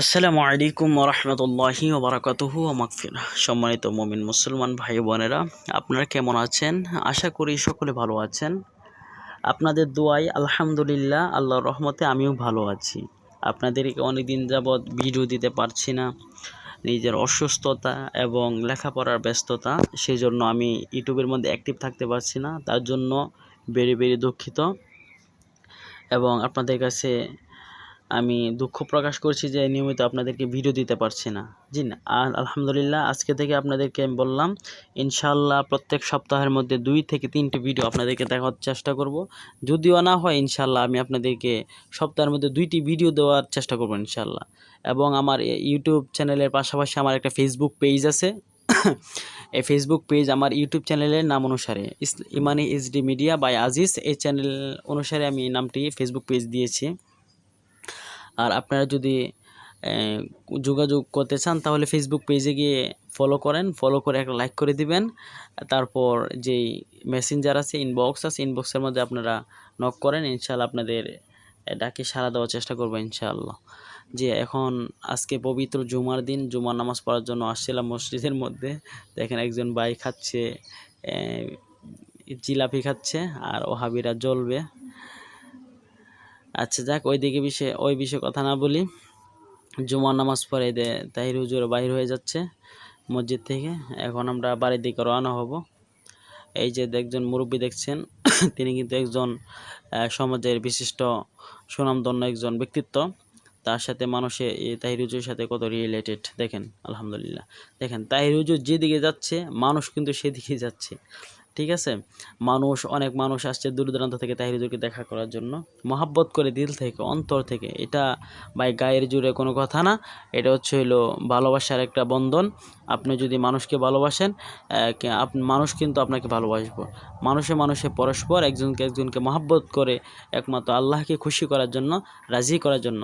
আসসালামু আলাইকুম রহমতুল্লাহি ওবরাকাতুহু মাকফিরা সম্মানিত মমিন মুসলমান ভাই বোনেরা, আপনারা কেমন আছেন? আশা করি সকলে ভালো আছেন। আপনাদের দোয়াই আলহামদুলিল্লাহ, আল্লাহর রহমতে আমিও ভালো আছি। আপনাদেরকে অনেক দিন যাবৎ ভিডিও দিতে পারছি না। নিজের অসুস্থতা এবং লেখাপড়ার ব্যস্ততা সেই জন্য আমি ইউটিউবের মধ্যে অ্যাক্টিভ থাকতে পারছি না। তার জন্য বেরি বেরি দুঃখিত। এবং আপনাদের কাছে আমি দুঃখ প্রকাশ করছি যে নিয়মিত আপনাদেরকে ভিডিও দিতে পারছি না। জি না আলহামদুলিল্লাহ, আজকে থেকে আপনাদেরকে আমি বললাম ইনশাল্লাহ প্রত্যেক সপ্তাহের মধ্যে দুই থেকে তিনটে ভিডিও আপনাদেরকে দেখার চেষ্টা করব। যদিও না হয় ইনশাল্লাহ আমি আপনাদেরকে সপ্তাহের মধ্যে দুইটি ভিডিও দেওয়ার চেষ্টা করব ইনশাল্লাহ এবং আমার ইউটিউব চ্যানেলের পাশাপাশি আমার একটা ফেসবুক পেজ আছে। এই ফেসবুক পেজ আমার ইউটিউব চ্যানেলের নাম অনুসারে ইমানি এইচডি মিডিয়া বাই আজিজ এই চ্যানেল অনুসারে আমি নামটি ফেসবুক পেজ দিয়েছি। আর আপনারা যদি যোগাযোগ করতে চান, তাহলে ফেসবুক পেজে গিয়ে ফলো করেন ফলো করে একটা লাইক করে দিবেন। তারপর যেই মেসেঞ্জার আছে ইনবক্স আছে ইনবক্সের মধ্যে আপনারা নক করেন ইনশাল্লাহ আপনাদের ডাকে সাড়া দেওয়ার চেষ্টা করব ইনশাআল্লাহ। যে এখন আজকে পবিত্র জুমার দিন, জুমার নামাজ পড়ার জন্য আসছিলাম মসজিদের মধ্যে। দেখেন একজন ভাই খাচ্ছে জিলাপি খাচ্ছে, আর ওহাবিরা জ্বলবে। আচ্ছা যাক, ওই দিকে বিষয়ে, ওই বিষয়ে কথা না বলি। জুমার নামাজ দে তাহির হুজুর বাইর হয়ে যাচ্ছে মসজিদ থেকে। এখন আমরা বাড়ির দিকে রওনা হব। এই যে একজন মুরব্বী দেখছেন, তিনি কিন্তু একজন সমাজের বিশিষ্ট সুনামধন্য একজন ব্যক্তিত্ব। তার সাথে মানুষে তাহির হুজুরের সাথে কত রিলেটেড দেখেন, আলহামদুলিল্লাহ। দেখেন, তাহির হুজুর যেদিকে যাচ্ছে, মানুষ কিন্তু সেদিকে যাচ্ছে। ঠিক আছে? মানুষ অনেক মানুষ আসছে দূর দূরান্ত থেকে তাহির হুজুরকে দেখা করার জন্য। মহাব্বত করে দিল থেকে অন্তর থেকে। এটা ভাই গায়ের জুড়ে কোনো কথা না। এটা হচ্ছে হলো ভালোবাসার একটা বন্ধন। আপনি যদি মানুষকে ভালোবাসেন মানুষ কিন্তু আপনাকে ভালোবাসবো। মানুষে মানুষে পরস্পর একজনকে একজনকে মহাব্বত করে একমাত্র আল্লাহকে খুশি করার জন্য রাজি করার জন্য।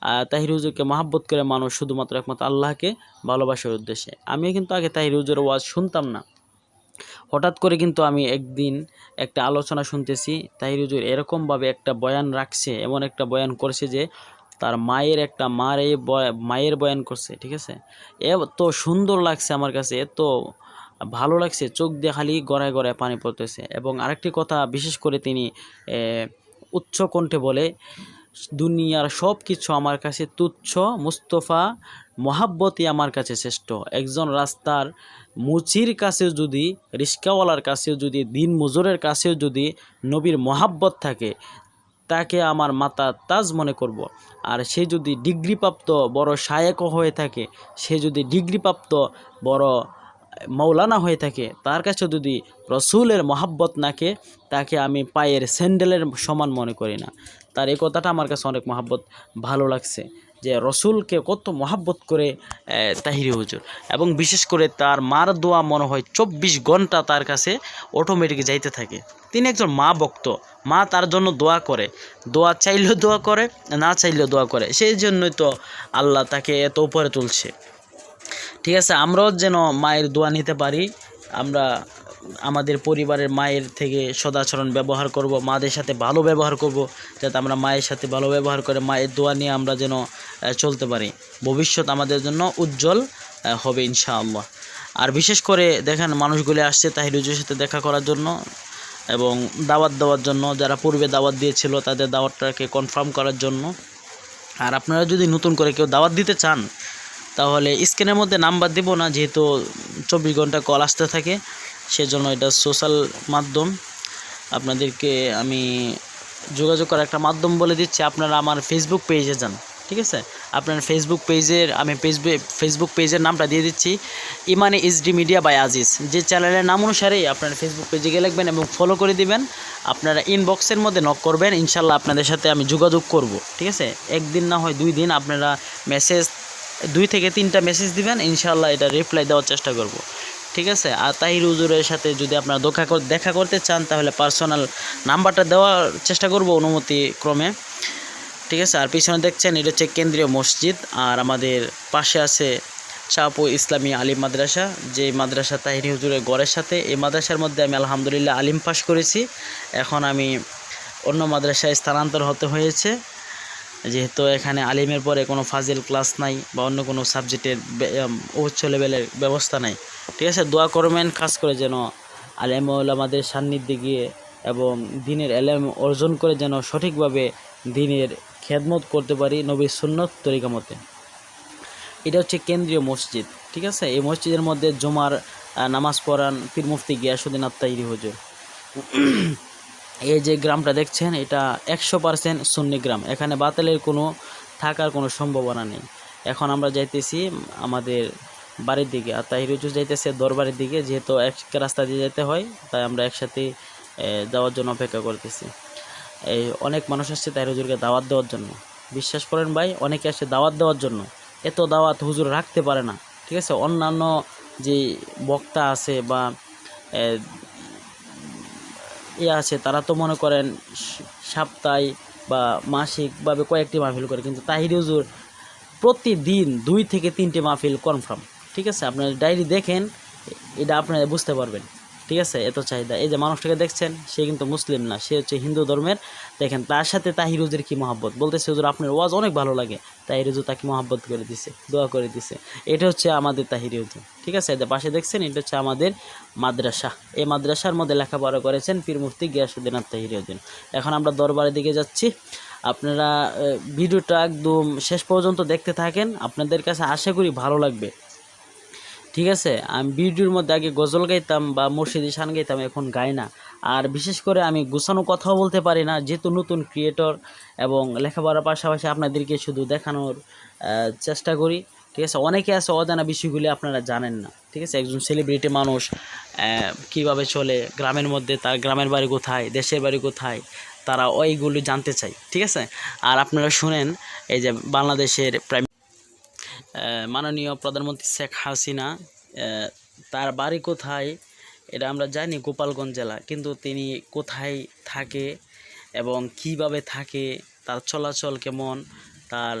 আহ, তাহির হুজুরকে মহাব্বত করে মানুষ শুধুমাত্র একমাত্র আল্লাহকে ভালোবাসার উদ্দেশ্যে। আমিও কিন্তু আগে তাহির হুজুরের ওয়াজ শুনতাম না। হঠাৎ করে কিন্তু আমি একদিন একটা আলোচনা শুনতেছি তাহির হুজুর এরকমভাবে একটা বয়ান রাখছে এমন একটা বয়ান করছে যে তার মায়ের একটা মার এই মায়ের বয়ান করছে ঠিক আছে? এত সুন্দর লাগছে আমার কাছে এত ভালো লাগছে চোখ দিয়ে খালি গড়ায় গড়ায় পানি পড়তেছে। এবং আরেকটি কথা বিশেষ করে তিনি আহ, উচ্চ কণ্ঠে বলে দুনিয়ার সব কিছু আমার কাছে তুচ্ছ মুস্তফা মহাব্বতই আমার কাছে শ্রেষ্ঠ। একজন রাস্তার মুচির কাছেও যদি, রিস্কাওয়ালার কাছেও যদি দিন মজুরের কাছেও যদি নবীর মহাব্বত থাকে, তাকে আমার মাতা তাজ মনে করব। আর সে যদি ডিগ্রিপ্রাপ্ত বড় শায়েক হয়ে থাকে, সে যদি ডিগ্রিপ্রাপ্ত বড় মৌলানা হয়ে থাকে, তার কাছে যদি রসুলের মহাব্বত নাকে তাকে আমি পায়ের স্যান্ডেলের সমান মনে করি না। তার এই কথাটা আমার কাছে অনেক মহাব্বত, ভালো লাগছে। যে রসুলকে কত মহাব্বত করে তাহিরি হুজুর। এবং বিশেষ করে তার মার দোয়া মনে হয় চব্বিশ ঘণ্টা তার কাছে অটোমেটিক যাইতে থাকে। তিনি একজন মা ভক্ত। মা তার জন্য দোয়া করে। দোয়া চাইলেও দোয়া করে, না চাইলেও দোয়া করে। সেই জন্যই তো আল্লাহ তাকে এত উপরে তুলছে। ঠিক আছে, আমরাও যেন মায়ের দোয়া নিতে পারি। আমরা আমাদের পরিবারের মায়ের থেকে সদাচরণ ব্যবহার করব, মাদের সাথে ভালো ব্যবহার করব, যাতে আমরা মায়ের সাথে ভালো ব্যবহার করে মায়ের দোয়া নিয়ে আমরা যেন চলতে পারি। ভবিষ্যৎ আমাদের জন্য উজ্জ্বল হবে ইনশাআল্লাহ। আর বিশেষ করে দেখেন মানুষগুলি আসছে তাহিরুজের সাথে দেখা করার জন্য এবং দাওয়াত দেওয়ার জন্য, যারা পূর্বে দাওয়াত দিয়েছিল তাদের দাওয়াতটাকে কনফার্ম করার জন্য। আর আপনারা যদি নতুন করে কেউ দাওয়াত দিতে চান, তাহলে স্ক্রিনের মধ্যে নাম্বার দেব না, যেহেতু চব্বিশ ঘণ্টা কল আসতে থাকে। সেজন্য এটা সোশ্যাল মাধ্যম। আপনাদেরকে আমি যোগাযোগ করার একটা মাধ্যম বলে দিচ্ছি। আপনারা আমার ফেসবুক পেজে যান, ঠিক আছে? আপনার ফেসবুক পেজের আমি ফেসবুক ফেসবুক পেজের নামটা দিয়ে দিচ্ছি। ইমানে এইচডি মিডিয়া বাই আজিজ যে চ্যানেলের নাম অনুসারেই আপনার ফেসবুক পেজে গিয়ে লিখবেন এবং ফলো করে দিবেন। আপনারা ইনবক্সের মধ্যে নক করবেন। ইনশাল্লাহ আপনাদের সাথে আমি যোগাযোগ করব, ঠিক আছে? একদিন না হয় দুই দিন আপনারা মেসেজ দুই থেকে তিনটা মেসেজ দিবেন। ইনশাল্লাহ এটা রিপ্লাই দেওয়ার চেষ্টা করব। ঠিক আছে? আর তাহির হুজুরের সাথে যদি আপনারা দেখা দেখা করতে চান, তাহলে পার্সোনাল নাম্বারটা দেওয়ার চেষ্টা করব অনুমতি ক্রমে। ঠিক আছে? আর পিছনে দেখছেন, এটা হচ্ছে কেন্দ্রীয় মসজিদ, আর আমাদের পাশে আছে শাহপুর ইসলামী আলিম মাদ্রাসা, যে মাদ্রাসা তাহিরি হুজুরের গড়ের সাথে। এই মাদ্রাসার মধ্যে আমি আলহামদুলিল্লাহ আলিম পাশ করেছি। এখন আমি অন্য মাদ্রাসায় স্থানান্তর হতে হয়েছে। যেহেতু এখানে আলিমের পরে কোনো ফাজিল ক্লাস নাই বা অন্য কোনো সাবজেক্টের উচ্চ লেভেলের ব্যবস্থা নাই। ঠিক আছে? দোয়া করবেন খাস করে যেন আলেম আমাদের সান্নিধ্যে গিয়ে এবং দিনের এলেম অর্জন করে যেন সঠিকভাবে দিনের খেদমত করতে পারি নবীর সুন্নত তরিকা মতে। এটা হচ্ছে কেন্দ্রীয় মসজিদ, ঠিক আছে? এই মসজিদের মধ্যে জমার নামাজ পড়ান পীর মুফতি গিয়াসুদ্দিন আত্মাইরি হুজুর। এই যে গ্রামটা দেখছেন, এটা একশো পার্সেন্ট সুন্নি গ্রাম। এখানে বাতালের কোনো থাকার কোনো সম্ভাবনা নেই। এখন আমরা যাইতেছি আমাদের বাড়ির দিকে। আর তাহির হুজুর যাইতেছে দরবারের দিকে, যেহেতু এক রাস্তা দিয়ে যেতে হয়, তাই আমরা একসাথে যাওয়ার জন্য অপেক্ষা করতেছি। এই অনেক মানুষ আসছে তাহির হুজুরকে দাওয়াত দেওয়ার জন্য। বিশ্বাস করেন ভাই, অনেকে আসছে দাওয়াত দেওয়ার জন্য। এত দাওয়াত হুজুর রাখতে পারে না, ঠিক আছে? অন্যান্য যে বক্তা আছে বা ইয়ে আছে, তারা তো মনে করেন সাপ্তাহিক বা মাসিকভাবে কয়েকটি মাহফিল করে, কিন্তু তাহির হুজুর প্রতিদিন দুই থেকে তিনটি মাহফিল কনফার্ম। ঠিক আছে? আপনার ডায়েরি দেখেন, এটা আপনারা বুঝতে পারবেন। ঠিক আছে? এত চাহিদা। এই যে মানুষটাকে দেখছেন, সে কিন্তু মুসলিম না, সে হচ্ছে হিন্দু ধর্মের। দেখেন, তার সাথে তাহির হুজুর কি মহাব্বত? বলতেছে, হুজুর, আপনার ওয়াজ অনেক ভালো লাগে। তাহির হুজুর তাকে মহাব্বত করে দিছে, দোয়া করে দিছে। এটা হচ্ছে আমাদের তাহির হুজুর ঠিক আছে? যে পাশে দেখছেন, এটা হচ্ছে আমাদের মাদ্রাসা। এই মাদ্রাসার মধ্যে লেখাপড়া করেছেন পীর মুফতি গিয়াসুদ্দিন আর তাহির হুজুর এখন আমরা দরবারের দিকে যাচ্ছি। আপনারা ভিডিওটা একদম শেষ পর্যন্ত দেখতে থাকেন। আপনাদের কাছে আশা করি ভালো লাগবে। ঠিক আছে? আমি ভিডিওর মধ্যে আগে গজল গাইতাম বা মুর্শিদি শান গাইতাম, এখন গাই না। আর বিশেষ করে আমি গুছানো কথাও বলতে পারি না, যেহেতু নতুন ক্রিয়েটর এবং লেখাপড়ার পাশাপাশি আপনাদেরকে শুধু দেখানোর চেষ্টা করি, ঠিক আছে? অনেকে আছে অজানা বিষয়গুলি আপনারা জানেন না, ঠিক আছে? একজন সেলিব্রিটি মানুষ কীভাবে চলে, গ্রামের মধ্যে তার গ্রামের বাড়ি কোথায়, দেশের বাড়ি কোথায়, তারা ওইগুলি জানতে চাই ঠিক আছে? আর আপনারা শুনেন, এই যে বাংলাদেশের প্রাইম মাননীয় প্রধানমন্ত্রী শেখ হাসিনা তার বাড়ি কোথায় এটা আমরা জানি গোপালগঞ্জ জেলা, কিন্তু তিনি কোথায় থাকে এবং কীভাবে থাকে, তার চলাচল কেমন, তার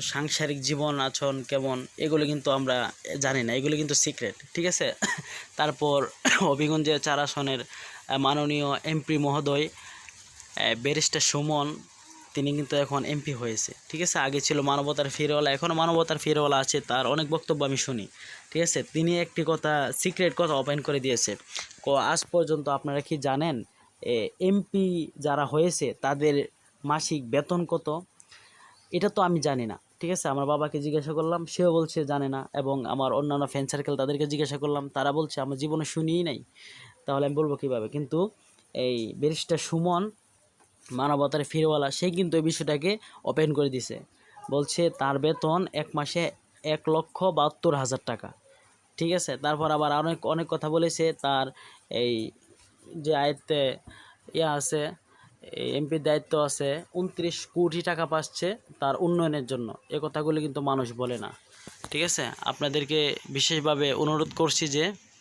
সাংসারিক জীবন আচরণ কেমন, এগুলো কিন্তু আমরা জানি না, এগুলো কিন্তু সিক্রেট, ঠিক আছে? তারপর হবিগঞ্জের চার আসনের মাননীয় এমপি মহোদয় ব্যারিস্টার সুমন তিনি কিন্তু এখন এমপি হয়েছে, ঠিক আছে? আগে ছিল মানবতার ফিরওয়ালা এখনও মানবতার ফিরওয়ালা আছে, তার অনেক বক্তব্য আমি শুনি, ঠিক আছে? তিনি একটি কথা সিক্রেট কথা ওপেন করে দিয়েছে। আজ পর্যন্ত আপনারা কি জানেন এমপি যারা হয়েছে, তাদের মাসিক বেতন কত? এটা তো আমি জানি না, ঠিক আছে? আমার বাবাকে জিজ্ঞাসা করলাম, সেও বলছে জানে না, এবং আমার অন্যান্য ফ্যান সার্কেল তাদেরকে জিজ্ঞাসা করলাম, তারা বলছে, আমার জীবনে শুনিই নাই। তাহলে আমি বলব কীভাবে? কিন্তু এই ব্যারিস্টার সুমন মানবতার ফিরওয়ালা, সে কিন্তু এই বিষয়টাকে ওপেন করে দিছে। বলছে, তার বেতন এক মাসে এক লক্ষ বাহাত্তর হাজার টাকা। ঠিক আছে? তারপর আবার অনেক অনেক কথা বলেছে। তার এই যে আয়ত্তে ইয়া আছে এমপির দায়িত্ব আছে, উনত্রিশ কোটি টাকা পাচ্ছে তার উন্নয়নের জন্য। এ কথাগুলি কিন্তু মানুষ বলে না। ঠিক আছে? আপনাদেরকে বিশেষভাবে অনুরোধ করছি যে